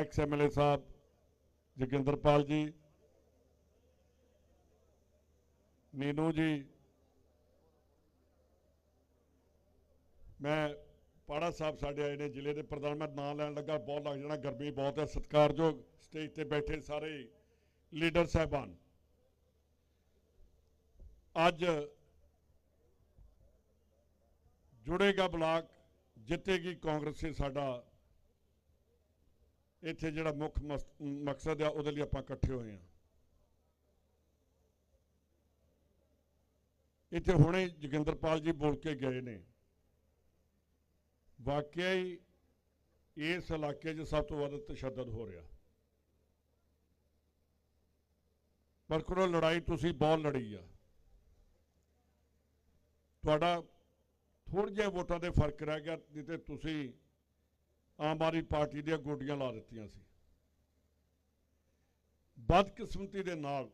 Ex MLA ਸਾਹਿਬ ਜੋਗਿੰਦਰਪਾਲ ਜੀ ਨੀਨੂ ਜੀ ਮੈਂ ਪਾੜਾ ਸਾਹਿਬ ਸਾਡੇ ਆਏ ਨੇ ਜ਼ਿਲ੍ਹੇ ਦੇ ਪ੍ਰਧਾਨ ਮੈਂ ਨਾਂ ਲੈਣ ਲੱਗਾ ਬਹੁਤ ਲੱਗ ਜਾਣਾ ਗਰਮੀ ਬਹੁਤ ਹੈ ਸਤਿਕਾਰਯੋਗ ਸਟੇਜ ਤੇ ਬੈਠੇ ਸਾਰੇ ਲੀਡਰ ਸਾਹਿਬਾਨ ਅੱਜ ਜੁੜੇਗਾ ਬਲਾਕ ਜਿੱਤੇਗੀ ਕਾਂਗਰਸ ਇਹ ਸਾਡਾ ਇੱਥੇ ਜਿਹੜਾ ਮੁੱਖ ਮਸ- ਮਕਸਦ ਆ, ਉਹਦੇ ਲਈ ਆਪਾਂ ਇਕੱਠੇ ਹੋਏ ਆ ਇੱਥੇ ਹੁਣੇ ਜੋਗਿੰਦਰਪਾਲ ਜੀ ਬੋਲ ਕੇ ਗਏ ਨੇ। ਵਾਕਿਆ ਹੀ ਇਸ ਇਲਾਕੇ 'ਚ ਸਭ ਤੋਂ ਵੱਧ ਤਸ਼ੱਦਦ ਹੋ ਰਿਹਾ। ਪਰ ਕਰੋ, ਲੜਾਈ ਤੁਸੀਂ ਬਹੁਤ ਲੜੀ ਆ। ਤੁਹਾਡਾ ਥੋੜ੍ਹੇ ਜਿਹੇ ਵੋਟਾਂ ਦੇ ਫ਼ਰਕ ਰਹਿ ਗਿਆ ਨਹੀਂ ਤੇ ਤੁਸੀਂ ਆਮ ਆਦਮੀ ਪਾਰਟੀ ਦੀਆਂ ਗੋਡੀਆਂ ਲਾ ਦਿੱਤੀਆਂ ਸੀ। ਬਦਕਿਸਮਤੀ ਦੇ ਨਾਲ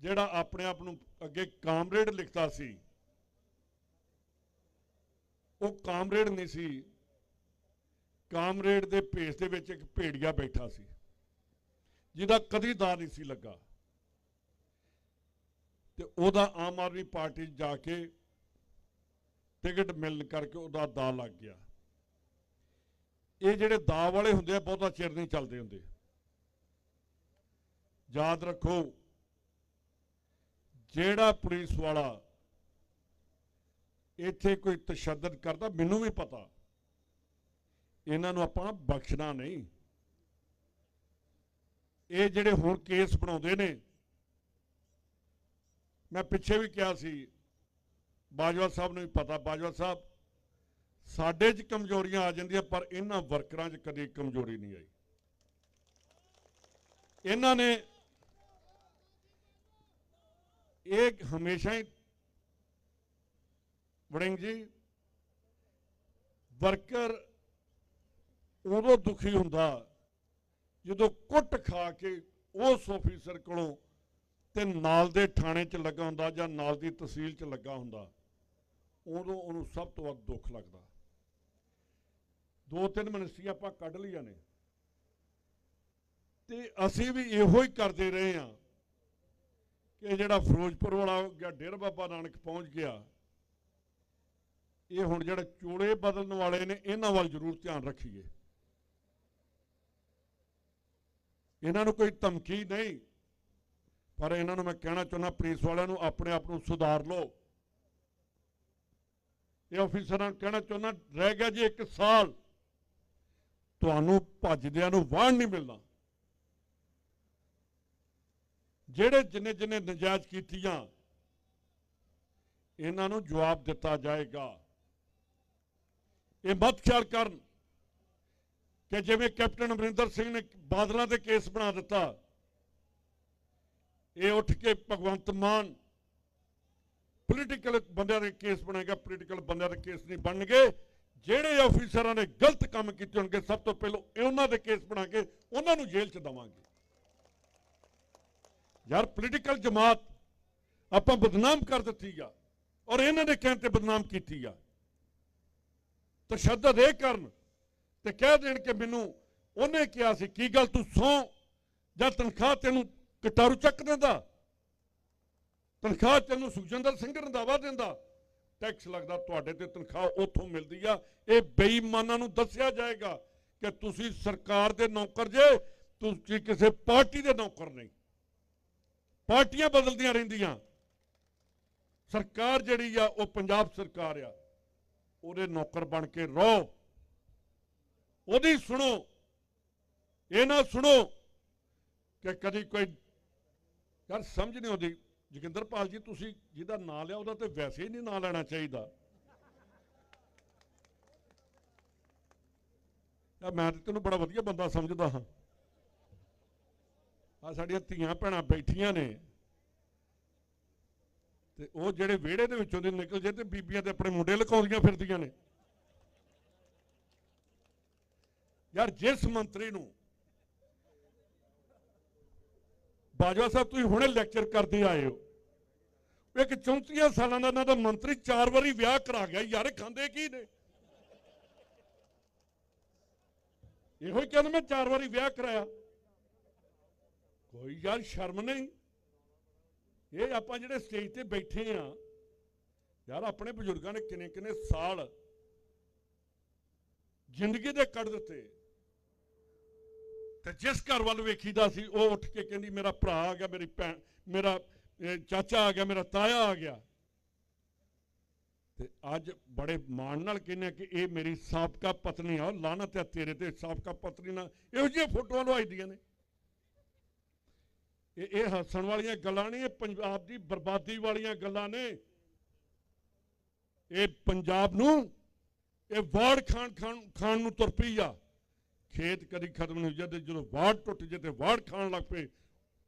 ਜਿਹੜਾ ਆਪਣੇ ਆਪ ਨੂੰ ਅੱਗੇ ਕਾਮਰੇਡ ਲਿਖਦਾ ਸੀ, ਉਹ ਕਾਮਰੇਡ ਨਹੀਂ ਸੀ। ਕਾਮਰੇਡ ਦੇ ਭੇਸ ਦੇ ਵਿੱਚ ਇੱਕ ਭੇੜੀਆ ਬੈਠਾ ਸੀ, ਜਿਹਦਾ ਕਦੀ ਦਾ ਨਹੀਂ ਸੀ ਲੱਗਾ। ਤੇ ਉਹਦਾ ਆਮ ਆਦਮੀ ਪਾਰਟੀ ਜਾ ਕੇ ਟਿਕਟ ਮਿਲਣ ਕਰਕੇ ਉਹਦਾ ਦਾ ਲੱਗ ਗਿਆ। ਇਹ ਜਿਹੜੇ ਦਾ ਵਾਲੇ ਹੁੰਦੇ ਆ, ਬਹੁਤਾ ਚਿਰ ਨਹੀਂ ਚੱਲਦੇ ਹੁੰਦੇ। ਯਾਦ ਰੱਖੋ, ਜਿਹੜਾ ਪੁਲਿਸ ਵਾਲਾ ਇੱਥੇ ਕੋਈ ਤਸ਼ੱਦਦ ਕਰਦਾ, ਮੈਨੂੰ ਵੀ ਪਤਾ। ਇਹਨਾਂ ਨੂੰ ਆਪਾਂ ਬਖਸ਼ਣਾ ਨਹੀਂ। ਇਹ ਜਿਹੜੇ ਹੁਣ ਕੇਸ ਬਣਾਉਂਦੇ ਨੇ, ਮੈਂ ਪਿੱਛੇ ਵੀ ਕਿਹਾ ਸੀ, ਬਾਜਵਾ ਸਾਹਿਬ ਨੂੰ ਵੀ ਪਤਾ, ਬਾਜਵਾ ਸਾਹਿਬ ਸਾਡੇ 'ਚ ਕਮਜ਼ੋਰੀਆਂ ਆ ਜਾਂਦੀਆਂ, ਪਰ ਇਹਨਾਂ ਵਰਕਰਾਂ 'ਚ ਕਦੀ ਕਮਜ਼ੋਰੀ ਨਹੀਂ ਆਈ। ਇਹਨਾਂ ਨੇ ਇਹ ਹਮੇਸ਼ਾ ਹੀ ਵੜਿੰਗ ਜੀ, ਵਰਕਰ ਉਦੋਂ ਦੁਖੀ ਹੁੰਦਾ ਜਦੋਂ ਕੁੱਟ ਖਾ ਕੇ ਉਸ ਆਫੀਸਰ ਕੋਲੋਂ ਤੇ ਨਾਲ ਦੇ ਥਾਣੇ 'ਚ ਲੱਗਾ ਹੁੰਦਾ ਜਾਂ ਨਾਲ ਦੀ ਤਹਿਸੀਲ 'ਚ ਲੱਗਾ ਹੁੰਦਾ, ਉਦੋਂ ਉਹਨੂੰ ਸਭ ਤੋਂ ਵੱਧ ਦੁੱਖ ਲੱਗਦਾ। ਦੋ ਤਿੰਨ ਮਿਨਿਸਟਰੀਆਂ ਆਪਾਂ ਕੱਢ ਲਈਆਂ ਨੇ। ਤੇ ਅਸੀਂ ਵੀ ਇਹੋ ਹੀ ਕਰਦੇ ਰਹੇ ਹਾਂ ਕਿ ਜਿਹੜਾ ਫਿਰੋਜ਼ਪੁਰ ਵਾਲਾ ਗਿਆ ਡੇਰਾ ਬਾਬਾ ਨਾਨਕ ਪਹੁੰਚ ਗਿਆ, ਇਹ ਹੁਣ ਜਿਹੜੇ ਚੋਲੇ ਬਦਲਣ ਵਾਲੇ ਨੇ, ਇਹਨਾਂ ਵੱਲ ਜ਼ਰੂਰ ਧਿਆਨ ਰੱਖੀਏ। ਇਹਨਾਂ ਨੂੰ ਕੋਈ ਧਮਕੀ ਨਹੀਂ, ਪਰ ਇਹਨਾਂ ਨੂੰ ਮੈਂ ਕਹਿਣਾ ਚਾਹੁੰਦਾ, ਪੁਲਿਸ ਵਾਲਿਆਂ ਨੂੰ ਆਪਣੇ ਆਪ ਨੂੰ ਸੁਧਾਰ ਲਓ। ਇਹ ਅਫੀਸਰਾਂ ਨੂੰ ਕਹਿਣਾ ਚਾਹੁੰਦਾ, ਰਹਿ ਗਿਆ ਜੀ ਇੱਕ ਸਾਲ। ਤੁਹਾਨੂੰ ਭੱਜਦਿਆਂ ਨੂੰ ਵਾਣ ਨਹੀਂ ਮਿਲਣਾ। ਜਿਹੜੇ ਜਿੰਨੇ ਜਿੰਨੇ ਨਜਾਇਜ਼ ਕੀਤੀਆਂ, ਇਹਨਾਂ ਨੂੰ ਜਵਾਬ ਦਿੱਤਾ ਜਾਏਗਾ। ਇਹ ਮਤ ਖਿਆਲ ਕਰਨ ਕਿ ਜਿਵੇਂ ਕੈਪਟਨ ਅਮਰਿੰਦਰ ਸਿੰਘ ਨੇ ਬਾਦਲਾਂ ਤੇ ਕੇਸ ਬਣਾ ਦਿੱਤਾ, ਇਹ ਉੱਠ ਕੇ ਭਗਵੰਤ ਮਾਨ ਪੋਲੀਟੀਕਲ ਬੰਦਿਆਂ ਦੇ ਕੇਸ ਬਣਾਏਗਾ ਪੋਲੀਟੀਕਲ ਬੰਦਿਆਂ ਦੇ ਕੇਸ ਨਹੀਂ ਬਣਨਗੇ। ਜਿਹੜੇ ਆਫੀਸਰਾਂ ਨੇ ਗਲਤ ਕੰਮ ਕੀਤੇ ਹੋਣਗੇ, ਸਭ ਤੋਂ ਪਹਿਲਾਂ ਉਹਨਾਂ ਦੇ ਕੇਸ ਬਣਾ ਕੇ ਉਹਨਾਂ ਨੂੰ ਜੇਲ੍ਹ 'ਚ ਦਵਾਂਗੇ। ਯਾਰ ਪੋਲੀਟੀਕਲ ਜਮਾਤ ਆਪਾਂ ਬਦਨਾਮ ਕਰ ਦਿੱਤੀ ਆ ਔਰ ਇਹਨਾਂ ਦੇ ਕਹਿਣ ਤੇ ਬਦਨਾਮ ਕੀਤੀ ਆ। ਤਸ਼ੱਦਦ ਇਹ ਕਰਨ ਤੇ ਕਹਿ ਦੇਣ ਕਿ ਮੈਨੂੰ ਉਹਨੇ ਕਿਹਾ ਸੀ, ਕੀ ਗੱਲ ਤੂੰ ਸੌ ਜਾਂ ਤਨਖਾਹ ਤੈਨੂੰ ਕਟਾਰੂ ਚੱਕ ਦਿੰਦਾ? ਤਨਖਾਹ ਤੈਨੂੰ ਸੁਖਜਿੰਦਰ ਸਿੰਘ ਰੰਧਾਵਾ ਦਿੰਦਾ? ਟੈਕਸ ਲੱਗਦਾ ਤੁਹਾਡੇ ਤੇ ਤਨਖਾਹ ਉੱਥੋਂ ਮਿਲਦੀ ਆ। ਇਹ ਬੇਈਮਾਨਾਂ ਨੂੰ ਦੱਸਿਆ ਜਾਏਗਾ ਕਿ ਤੁਸੀਂ ਸਰਕਾਰ ਦੇ ਨੌਕਰ ਜੇ, ਤੁਸੀਂ ਕਿਸੇ ਪਾਰਟੀ ਦੇ ਨੌਕਰ ਨਹੀਂ। ਪਾਰਟੀਆਂ ਬਦਲਦੀਆਂ ਰਹਿੰਦੀਆਂ। ਸਰਕਾਰ ਜਿਹੜੀ ਆ, ਉਹ ਪੰਜਾਬ ਸਰਕਾਰ ਆ। ਉਹਦੇ ਨੌਕਰ ਬਣ ਕੇ ਰਹੋ। ਉਹਦੀ ਸੁਣੋ। ਇਹ ਨਾ ਸੁਣੋ ਕਿ ਕਦੀ ਕੋਈ ਯਾਰ ਸਮਝ ਨਹੀਂ ਆਉਂਦੀ। ਜੋਗਿੰਦਰਪਾਲ ਜੀ, ਤੁਸੀਂ ਜਿਹਦਾ ਨਾਂ ਲਿਆ, ਉਹਦਾ ਤੇ ਵੈਸੇ ਹੀ ਨਹੀਂ ਨਾਂ ਲੈਣਾ ਚਾਹੀਦਾ। ਯਾਰ ਮੈਂ ਤਾਂ ਤੈਨੂੰ ਬੜਾ ਵਧੀਆ ਬੰਦਾ ਸਮਝਦਾ ਹਾਂ। ਆ, ਸਾਡੀਆਂ ਧੀਆਂ ਭੈਣਾਂ ਬੈਠੀਆਂ ਨੇ। ਤੇ ਉਹ ਜਿਹੜੇ ਵਿਹੜੇ ਦੇ ਵਿੱਚੋਂ ਦੀ ਨਿਕਲ ਜੇ ਤੇ ਬੀਬੀਆਂ ਤੇ ਆਪਣੇ ਮੁੰਡੇ ਲੁਕਾਉਂਦੀਆਂ ਫਿਰਦੀਆਂ ਨੇ। ਯਾਰ, ਜਿਸ ਮੰਤਰੀ ਨੂੰ ਬਾਜਵਾ ਸਾਹਿਬ, ਤੁਸੀਂ ਹੁਣੇ ਲੈਕਚਰ ਕਰਦੇ ਆਏ ਹੋ। ਇੱਕ 34 ਸਾਲਾਂ ਦਾ ਇਹਨਾਂ ਦਾ ਮੰਤਰੀ ਚਾਰ ਵਾਰੀ ਵਿਆਹ ਕਰਾ ਗਿਆ, ਯਾਰ ਖਾਂਦੇ ਕੀ ਨੇ? ਇਹੋ ਹੀ ਕਹਿੰਦਾ ਮੈਂ ਚਾਰ ਵਾਰੀ ਵਿਆਹ ਕਰਾਇਆ। ਕੋਈ ਯਾਰ ਸ਼ਰਮ ਨਹੀਂ। ਇਹ ਆਪਾਂ ਜਿਹੜੇ ਸਟੇਜ ਤੇ ਬੈਠੇ ਆ, ਯਾਰ ਆਪਣੇ ਬਜ਼ੁਰਗਾਂ ਨੇ ਕਿੰਨੇ ਕਿੰਨੇ ਸਾਲ ਜ਼ਿੰਦਗੀ ਦੇ ਕੱਢ ਦਿੱਤੇ। ਤੇ ਜਿਸ ਘਰ ਵੱਲ ਵੇਖੀਦਾ ਸੀ, ਉਹ ਉੱਠ ਕੇ ਕਹਿੰਦੀ, ਮੇਰਾ ਭਰਾ ਆ ਗਿਆ, ਮੇਰੀ ਭੈਣ, ਮੇਰਾ ਚਾਚਾ ਆ ਗਿਆ, ਮੇਰਾ ਤਾਇਆ ਆ ਗਿਆ। ਤੇ ਅੱਜ ਬੜੇ ਮਾਣ ਨਾਲ ਕਹਿੰਦੇ ਕਿ ਇਹ ਮੇਰੀ ਸਾਬਕਾ ਪਤਨੀ ਆ ਲਾਨਤ ਹੈ ਤੇਰੇ ਤੇ, ਸਾਬਕਾ ਪਤਨੀ ਨਾਲ ਇਹੋ ਜਿਹੀਆਂ ਫੋਟੋਆਂ ਲਵਾਈਦੀਆਂ ਨੇ। ਇਹ ਇਹ ਹੱਸਣ ਵਾਲੀਆਂ ਗੱਲਾਂ ਨਹੀਂ ਇਹ ਪੰਜਾਬ ਦੀ ਬਰਬਾਦੀ ਵਾਲੀਆਂ ਗੱਲਾਂ ਨੇ। ਇਹ ਪੰਜਾਬ ਨੂੰ, ਇਹ ਵਾੜ ਖਾਣ ਖਾਣ ਖਾਨ ਨੂੰ ਤੁਰ ਪਈ ਆ। ਖੇਤ ਕਦੀ ਖਤਮ ਨਹੀਂ ਹੋ ਜਦ, ਜਦੋਂ ਵਾੜ ਟੁੱਟ ਜੇ ਤੇ ਵਾੜ ਖਾਣ ਲੱਗ ਪਏ,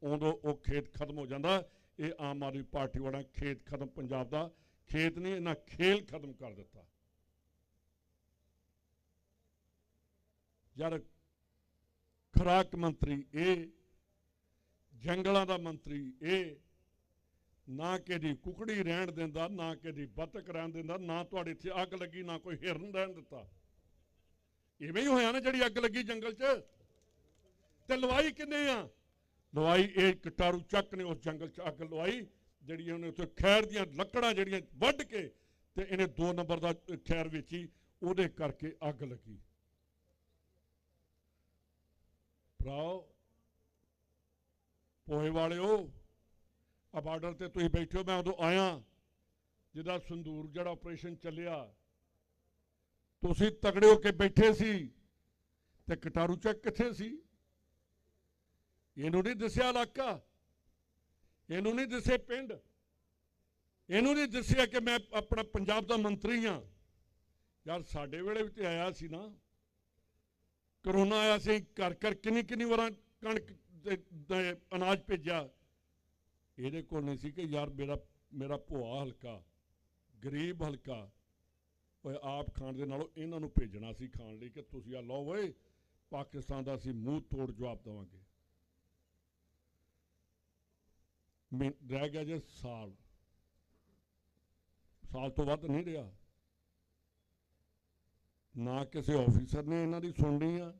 ਉਦੋਂ ਉਹ ਖੇਤ ਖਤਮ ਹੋ ਜਾਂਦਾ। ਇਹ ਆਮ ਆਦਮੀ ਪਾਰਟੀ ਵਾਲਾ ਖੇਤ ਖਤਮ, ਪੰਜਾਬ ਦਾ ਖੇਤ ਨਹੀਂ, ਇਹਨਾਂ ਖੇਲ ਖਤਮ ਕਰ ਦਿੱਤਾ। ਯਾਰ, ਖੁਰਾਕ ਮੰਤਰੀ ਇਹ ਜੰਗਲਾਂ ਦਾ ਮੰਤਰੀ ਇਹ ਨਾ ਕਿ ਦੀ ਕੁਕੜੀ ਰਹਿਣ ਦਿੰਦਾ, ਨਾ ਕਿਹਦੀ ਬਤਕ ਰਹਿਣ ਦਿੰਦਾ, ਨਾ ਤੁਹਾਡੇ ਇੱਥੇ ਅੱਗ ਲੱਗੀ, ਨਾ ਕੋਈ ਹਿਰਨ ਰਹਿਣ ਦਿੱਤਾ। ਇਵੇਂ ਹੀ ਹੋਇਆ ਨਾ ਜਿਹੜੀ ਅੱਗ ਲੱਗੀ ਜੰਗਲ 'ਚ? ਤੇ ਲਵਾਈ ਕਿੰਨੇ ਆ? ਲਵਾਈ, ਇਹ ਕਟਾਰੂ ਚੱਕ ਨੇ ਉਸ ਜੰਗਲ 'ਚ ਅੱਗ ਲਵਾਈ ਜਿਹੜੀ ਉਹਨੇ ਉੱਥੇ ਖੈਰ ਦੀਆਂ ਲੱਕੜਾਂ ਜਿਹੜੀਆਂ ਵੱਢ ਕੇ ਤੇ ਇਹਨੇ ਦੋ ਨੰਬਰ ਦਾ ਖੈਰ ਵੇਚੀ, ਉਹਦੇ ਕਰਕੇ ਅੱਗ ਲੱਗੀ। ਭਰਾਓ, ਪੋਹੇ ਵਾਲਿਓ ਆ ਬਾਰਡਰ ਤੇ ਤੁਸੀਂ ਬੈਠੇ ਹੋ, ਮੈਂ ਉਦੋਂ ਆਇਆ, ਜਿਹਦਾ ਸੰਦੂਰ ਜਿਹੜਾ ਆਪਰੇਸ਼ਨ ਚੱਲਿਆ। ਤੁਸੀਂ ਤਗੜੇ ਹੋ ਕੇ ਬੈਠੇ ਸੀ, ਤੇ ਕਟਾਰੂ ਚੱਕ ਕਿੱਥੇ ਸੀ? ਇਹਨੂੰ ਨਹੀਂ ਦੱਸਿਆ ਇਲਾਕਾ। ਇਹਨੂੰ ਨਹੀਂ ਦੱਸੇ ਪਿੰਡ। ਇਹਨੂੰ ਨਹੀਂ ਦੱਸਿਆ ਕਿ ਮੈਂ ਆਪਣਾ ਪੰਜਾਬ ਦਾ ਮੰਤਰੀ ਹਾਂ। ਯਾਰ ਸਾਡੇ ਵੇਲੇ ਵੀ ਤੇ ਆਇਆ ਸੀ ਨਾ। ਕਰੋਨਾ ਆਇਆ ਸੀ, ਘਰ ਘਰ ਕਿੰਨੀ ਕਿੰਨੀ ਵਾਰਾਂ ਕਣਕ ਤੇ- ਅਨਾਜ ਭੇਜਿਆ। ਇਹਦੇ ਕੋਲ ਨਹੀਂ ਸੀ ਕਿ ਯਾਰ ਮੇਰਾ ਮੇਰਾ ਭੂਆ ਹਲਕਾ, ਗਰੀਬ ਹਲਕਾ, ਓਏ ਆਪ ਖਾਣ ਦੇ ਨਾਲੋਂ ਇਹਨਾਂ ਨੂੰ ਭੇਜਣਾ ਸੀ ਖਾਣ ਲਈ ਕਿ ਤੁਸੀਂ ਆ ਲਓ ਓਏ, ਪਾਕਿਸਤਾਨ ਦਾ ਅਸੀਂ ਮੂੰਹ ਤੋੜ ਜਵਾਬ ਦੇਵਾਂਗੇ ਮੈਂ ਰਹਿ ਗਿਆ ਜੇ ਸਾਲ। ਸਾਲ ਤੋਂ ਵੱਧ ਨਹੀਂ ਰਿਹਾ। ਨਾ ਕਿਸੇ ਆਫੀਸਰ ਨੇ ਇਹਨਾਂ ਦੀ ਸੁਣਨੀ ਆ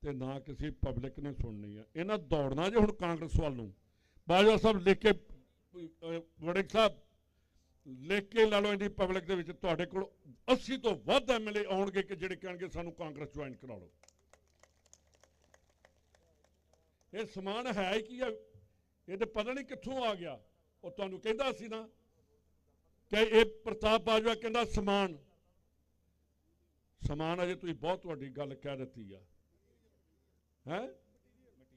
ਤੇ ਨਾ ਕਿਸੇ ਪਬਲਿਕ ਨੇ ਸੁਣਨੀ ਆ। ਇਹਨਾਂ ਦੌੜਨਾ ਜੇ ਹੁਣ ਕਾਂਗਰਸ ਵੱਲ ਨੂੰ। ਬਾਜਵਾ ਸਾਹਿਬ ਲਿਖ ਕੇ ਅਹ, ਵੜਿੰਗ ਸਾਹਿਬ ਲਿਖ ਕੇ ਲਾ ਲਓ ਇਹਦੀ ਪਬਲਿਕ ਦੇ ਵਿੱਚ ਤੁਹਾਡੇ ਕੋਲ 80 ਤੋਂ ਵੱਧ ਐਮਐਲਏ ਆਉਣਗੇ ਕਿ ਜਿਹੜੇ ਕਹਿਣਗੇ ਸਾਨੂੰ ਕਾਂਗਰਸ ਜੁਆਇਨ ਕਰਾ ਲਓ। ਇਹ ਸਮਾਨ ਹੈ ਹੀ ਕੀ ਆ? ਇਹ ਤੇ ਪਤਾ ਨਹੀਂ ਕਿੱਥੋਂ ਆ ਗਿਆ। ਉਹ ਤੁਹਾਨੂੰ ਕਹਿੰਦਾ ਸੀ ਨਾ ਕਿ ਇਹ ਪ੍ਰਤਾਪ ਬਾਜਵਾ ਕਹਿੰਦਾ, ਸਮਾਨ ਸਮਾਨ ਅਜੇ ਤੁਸੀਂ ਬਹੁਤ ਵੱਡੀ ਗੱਲ ਕਹਿ ਦਿੱਤੀ ਆ। ਹੈ?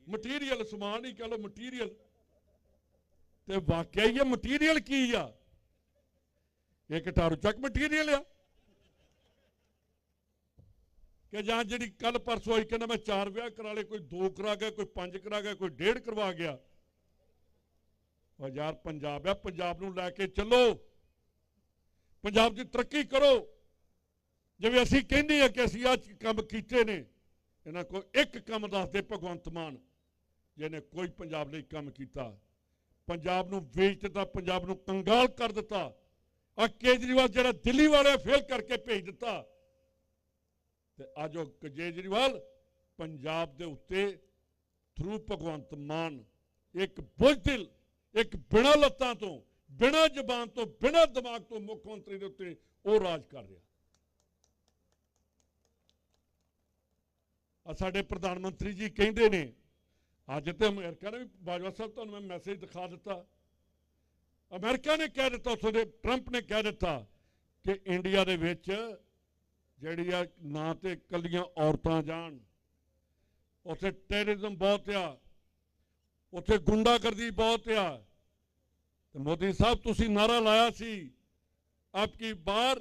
ਮਟੀਰੀਅਲ ਸਮਾਨ ਹੀ ਕਹ ਲਓ ਮਟੀਰੀਅਲ ਤੇ ਵਾਕਿਆ ਹੀ ਇਹ ਮਟੀਰੀਅਲ ਕੀ ਆ? ਇਹ ਕਟਾਰੂ ਚੱਕ ਮਟੀਰੀਅਲ ਆ। ਕਿ ਜਾਂ ਜਿਹੜੀ ਕੱਲ ਪਰਸੋਂ ਆਈ, ਕਹਿੰਦਾ ਮੈਂ ਚਾਰ ਵਿਆਹ ਕਰਾ ਲਏ, ਕੋਈ ਦੋ ਕਰਾ ਗਿਆ, ਕੋਈ ਪੰਜ ਕਰਾ ਗਿਆ, ਕੋਈ ਡੇਢ ਕਰਵਾ ਗਿਆ। ਉਹ ਯਾਰ ਪੰਜਾਬ ਹੈ ਪੰਜਾਬ ਨੂੰ ਲੈ ਕੇ ਚੱਲੋ। ਪੰਜਾਬ ਦੀ ਤਰੱਕੀ ਕਰੋ। ਜਿਵੇਂ ਅਸੀਂ ਕਹਿੰਦੇ ਆ ਕਿ ਅਸੀਂ ਅੱਜ ਕੰਮ ਕੀਤੇ ਨੇ, ਇਹਨਾਂ ਕੋਲ ਇੱਕ ਕੰਮ ਦੱਸਦੇ ਭਗਵੰਤ ਮਾਨ, ਜਿਹਨੇ ਕੋਈ ਪੰਜਾਬ ਲਈ ਕੰਮ ਕੀਤਾ। ਪੰਜਾਬ ਨੂੰ ਵੇਚ ਦਿੱਤਾ, ਪੰਜਾਬ ਨੂੰ ਕੰਗਾਲ ਕਰ ਦਿੱਤਾ। ਆ ਕੇਜਰੀਵਾਲ ਜਿਹੜਾ ਦਿੱਲੀ ਵਾਲੇ ਫੇਲ ਕਰਕੇ ਭੇਜ ਦਿੱਤਾ। ਤੇ ਅੱਜ ਉਹ ਕੇਜਰੀਵਾਲ ਪੰਜਾਬ ਦੇ ਉੱਤੇ ਥਰੂ ਭਗਵੰਤ ਮਾਨ, ਇੱਕ ਬੁਜ਼ਦਿਲ ਇੱਕ ਬਿਨਾਂ ਲੱਤਾਂ ਤੋਂ, ਬਿਨਾਂ ਜ਼ਬਾਨ ਤੋਂ, ਬਿਨਾਂ ਦਿਮਾਗ ਤੋਂ ਮੁੱਖ ਮੰਤਰੀ ਦੇ ਉੱਤੇ ਉਹ ਰਾਜ ਕਰ ਰਿਹਾ। ਆ ਸਾਡੇ ਪ੍ਰਧਾਨ ਮੰਤਰੀ ਜੀ ਕਹਿੰਦੇ ਨੇ, ਅੱਜ ਤੇ ਅਮਰੀਕਾ ਨੇ ਵੀ ਬਾਜਵਾ ਸਾਹਿਬ ਤੁਹਾਨੂੰ ਮੈਂ ਮੈਸੇਜ ਦਿਖਾ ਦਿੱਤਾ। ਅਮਰੀਕਾ ਨੇ ਕਹਿ ਦਿੱਤਾ, ਉੱਥੋਂ ਦੇ ਟਰੰਪ ਨੇ ਕਹਿ ਦਿੱਤਾ ਕਿ ਇੰਡੀਆ ਦੇ ਵਿੱਚ ਜਿਹੜੀ ਆ ਨਾ ਤੇ ਕੱਲੀਆਂ ਔਰਤਾਂ ਜਾਣ, ਉੱਥੇ ਟੈਰਰਿਜ਼ਮ ਬਹੁਤ ਆ। ਉੱਥੇ ਗੁੰਡਾਗਰਦੀ ਬਹੁਤ ਆ। ਤੇ ਮੋਦੀ ਸਾਹਿਬ, ਤੁਸੀਂ ਨਾਰਾ ਲਾਇਆ ਸੀ ਆਪਕੀ ਬਾਰ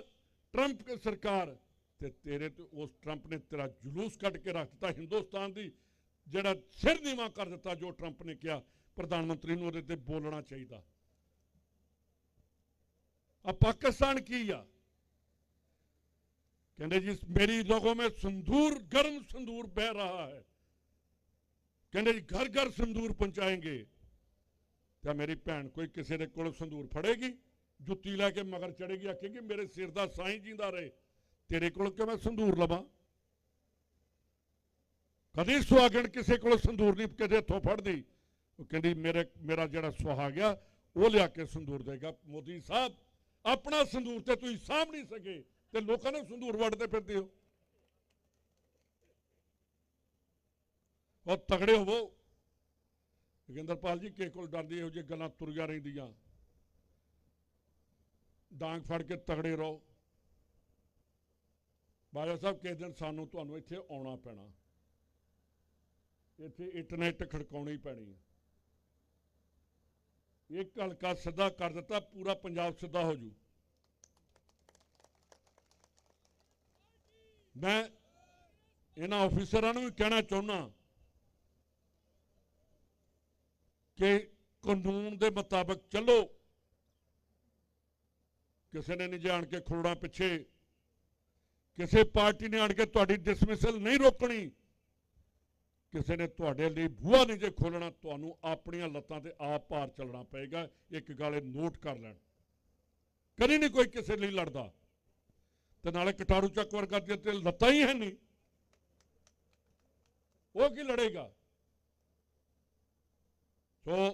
ਟਰੰਪ ਕੀ ਸਰਕਾਰ ਤੇ ਤੇਰੇ ਤੇ ਉਸ ਟਰੰਪ ਨੇ ਤੇਰਾ ਜਲੂਸ ਕੱਢ ਕੇ ਰੱਖ ਦਿੱਤਾ ਹਿੰਦੁਸਤਾਨ ਦੀ, ਜਿਹੜਾ ਸਿਰ ਨੀਵਾ ਕਰ ਦਿੱਤਾ ਜੋ ਟਰੰਪ ਨੇ ਕਿਹਾ, ਪ੍ਰਧਾਨ ਮੰਤਰੀ ਨੂੰ ਉਹਦੇ ਤੇ ਬੋਲਣਾ ਚਾਹੀਦਾ। ਆ ਪਾਕਿਸਤਾਨ ਕੀ ਆ? ਕਹਿੰਦੇ ਜੀ, ਮੇਰੀ ਲੋਗੋਂ ਮੇ ਸੰਧੂਰ ਗਰਮ ਸੰਦੂਰ ਬਹਿ ਰਹਾ ਹੈ। ਕਹਿੰਦੇ ਜੀ, ਘਰ ਘਰ ਸੰਦੂਰ ਪਹੁੰਚਾਏਗੇ। ਤਾਂ ਮੇਰੀ ਭੈਣ ਕੋਈ ਕਿਸੇ ਦੇ ਕੋਲ ਸੰਦੂਰ ਫੜੇਗੀ, ਜੁੱਤੀ ਲੈ ਕੇ ਮਗਰ ਚੜੇਗੀ ਆਖੇਗੀ, ਮੇਰੇ ਸਿਰ ਦਾ ਸਾਈਂ ਜਿੰਦਾ ਰਹੇ, ਤੇਰੇ ਕੋਲ ਕਿ ਮੈਂ ਸੰਦੂਰ ਲਵਾਂ? ਕਦੀ ਸੁਹਾਗਣ ਕਿਸੇ ਕੋਲ ਸੰਦੂਰ ਨਹੀਂ ਕਿਤੇ ਹੱਥੋਂ ਫੜਦੀ। ਉਹ ਕਹਿੰਦੀ, ਮੇਰੇ, ਮੇਰਾ ਜਿਹੜਾ ਸੁਹਾਗ ਆ, ਉਹ ਲਿਆ ਕੇ ਸੰਦੂਰ ਦੇਗਾ। ਮੋਦੀ ਸਾਹਿਬ, ਆਪਣਾ ਸੰਦੂਰ ਤੇ ਤੁਸੀਂ ਸਾਂਭ ਨਹੀਂ ਸਕੇ, ਤੇ ਲੋਕਾਂ ਨੂੰ ਸੰਦੂਰ ਵੜਦੇ ਫਿਰਦੇ ਹੋ। ਉਹ ਤਗੜੇ ਹੋਵੋ। ਜੋਗਿੰਦਰਪਾਲ ਜੀ, ਕਿਸੇ ਕੋਲ ਡਰਦੀ ਇਹੋ ਜਿਹੀ ਗੱਲਾਂ ਤੁਰੀਆਂ ਰਹਿੰਦੀਆਂ। ਡਾਂਗ ਫੜ ਕੇ ਤਗੜੇ ਰਹੋ। ਬਾਜਾ ਸਾਹਿਬ, ਕਿਸੇ ਦਿਨ ਸਾਨੂੰ ਤੁਹਾਨੂੰ ਇੱਥੇ ਆਉਣਾ ਪੈਣਾ। ਇੱਥੇ ਇੰਟਰਨੈਟ ਖੜਕਾਉਣੀ ਪੈਣੀ ਹੈ। ਇੱਕ ਹਲਕਾ ਸਿੱਧਾ ਕਰ ਦਿੱਤਾ, ਪੂਰਾ ਪੰਜਾਬ ਸਿੱਧਾ ਹੋ ਜੂ। ਮੈਂ ਇਹਨਾਂ ਆਫੀਸਰਾਂ ਨੂੰ ਵੀ ਕਹਿਣਾ ਚਾਹੁੰਦਾ ਕਿ ਕਾਨੂੰਨ ਦੇ ਮੁਤਾਬਕ ਚੱਲੋ। ਕਿਸੇ ਨੇ ਨਹੀਂ ਜਾਣ ਕੇ ਖਰੋੜਾ ਪਿੱਛੇ। ਕਿਸੇ ਪਾਰਟੀ ਨੇ ਆਣ ਕੇ ਤੁਹਾਡੀ ਡਿਸਮਿਸਲ ਨਹੀਂ ਰੋਕਣੀ। ਕਿਸੇ ਨੇ ਤੁਹਾਡੇ ਲਈ ਬੂਹਾ ਨਹੀਂ ਜੇ ਖੋਲਣਾ ਤੁਹਾਨੂੰ ਆਪਣੀਆਂ ਲੱਤਾਂ ਤੇ ਆਪ ਭਾਰ ਚੱਲਣਾ ਪਏਗਾ। ਇੱਕ ਗੱਲ ਨੋਟ ਕਰ ਲੈਣ। ਕਦੀ ਨਹੀਂ ਕੋਈ ਕਿਸੇ ਲਈ ਲੜਦਾ। ਤੇ ਨਾਲੇ ਕਟਾਰੂ ਚੱਕ ਵਰਗਾ ਤੇ ਲੱਤਾਂ ਹੀ ਹੈ ਨਹੀਂ। ਉਹ ਕੀ ਲੜੇਗਾ? ਸੋ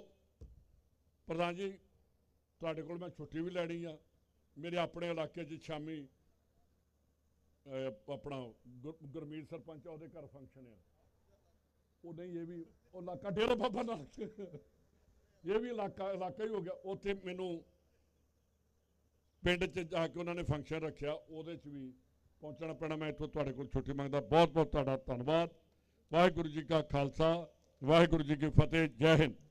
ਪ੍ਰਧਾਨ ਜੀ ਤੁਹਾਡੇ ਕੋਲ ਮੈਂ ਛੁੱਟੀ ਵੀ ਲੈਣੀ ਆ। ਮੇਰੇ ਆਪਣੇ ਇਲਾਕੇ 'ਚ ਸ਼ਾਮੀ ਆਪਣਾ ਗੁਰ- ਗੁਰਮੀਤ ਸਰਪੰਚ ਆ, ਉਹਦੇ ਘਰ ਫੰਕਸ਼ਨ ਆ। ਉਹ ਨਹੀਂ ਇਹ ਵੀ ਉਹ ਇਲਾਕਾ ਡੇਰਾ ਬਾਬਾ ਨਾਨਕ। ਇਹ ਵੀ ਇਲਾਕਾ ਇਲਾਕਾ ਹੀ ਹੋ ਗਿਆ। ਉੱਥੇ ਮੈਨੂੰ ਪਿੰਡ 'ਚ ਜਾ ਕੇ ਉਹਨਾਂ ਨੇ ਫੰਕਸ਼ਨ ਰੱਖਿਆ। ਉਹਦੇ 'ਚ ਵੀ ਪਹੁੰਚਣਾ ਪੈਣਾ। ਮੈਂ ਇੱਥੋਂ ਤੁਹਾਡੇ ਕੋਲ ਛੁੱਟੀ ਮੰਗਦਾ। ਬਹੁਤ ਬਹੁਤ ਤੁਹਾਡਾ ਧੰਨਵਾਦ। ਵਾਹਿਗੁਰੂ ਜੀ ਕਾ ਖਾਲਸਾ। ਵਾਹਿਗੁਰੂ ਜੀ ਕੀ ਫਤਿਹ। ਜੈ ਹਿੰਦ।